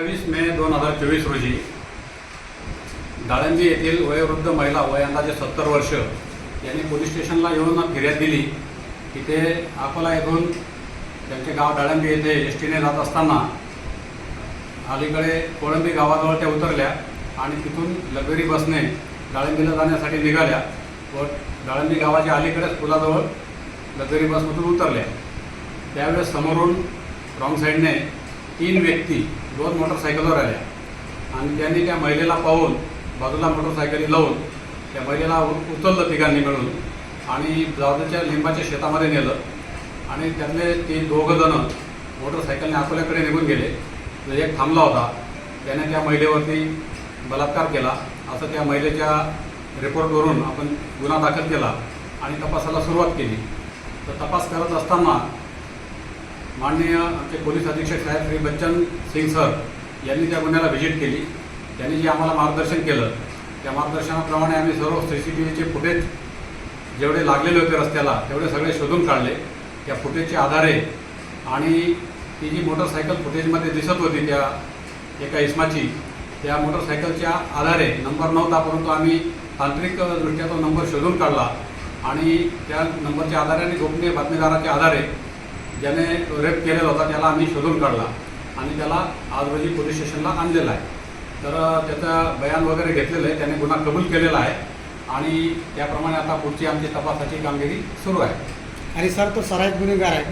अठ्ठावीस मे दोन हजार चोवीस रोजी दाळंबी येथील वयोवृद्ध महिला वय अंदाजे सत्तर वर्ष यांनी पोलीस स्टेशनला येऊन फिर्याद दिली. की ते अकोला येथून त्यांचे गाव दाळंबी येथे एस टीने जात असताना अलीकडे कोळंबी गावाजवळ त्या उतरल्या आणि तिथून लगोरी बसने दाळंबीला जाण्यासाठी निघाल्या व दाळंबी गावाच्या अलीकडेच पुलाजवळ लगोरी बसमधून उतरल्या. त्यावेळेस समोरून रॉंग साईडने तीन व्यक्ती दोन मोटरसायकलवर आल्या. आणि त्यांनी त्या महिलेला पाहून बाजूला मोटरसायकली लावून त्या महिलेला उचललं तिघांनी मिळून. आणि जावळच्या लिंबाच्या शेतामध्ये नेलं. आणि त्यातले ते दोघंजणं मोटरसायकलने अकोल्याकडे निघून गेले. तर एक थांबला होता. त्याने त्या महिलेवरती बलात्कार केला. असं त्या महिलेच्या रिपोर्टवरून आपण गुन्हा दाखल केला आणि तपासाला सुरुवात केली. तर तपास करत असताना माननीय आमचे पोलीस अधीक्षक साहेब श्री बच्चन सिंग सर यांनी त्या गुन्ह्याला व्हिजिट केली. त्यांनी जे आम्हाला मार्गदर्शन केलं त्या मार्गदर्शनाप्रमाणे आम्ही सर्व सी सी टी व्हीचे फुटेज जेवढे लागलेले होते रस्त्याला तेवढे सगळे शोधून काढले. त्या फुटेजच्या आधारे आणि ती जी मोटरसायकल फुटेजमध्ये दिसत होती त्या एका इसमाची त्या मोटरसायकलच्या आधारे नंबर नव्हता परंतु आम्ही तांत्रिकदृष्ट्या तो नंबर शोधून काढला. आणि त्या नंबरच्या आधारे आणि गोपनीय बातमीदाराच्या आधारे ज्याने रेप केलेला होता त्याला आम्ही शोधून काढला आणि त्याला आज रोजी पोलीस स्टेशनला आणलेला आहे. तर त्याचं बयान वगैरे घेतलेलं आहे त्याने गुन्हा कबूल केलेला आहे आणि त्याप्रमाणे आता पुढची आमची तपासाची कामगिरी सुरू आहे. आणि सर तो सराईत गुन्हेगार आहे.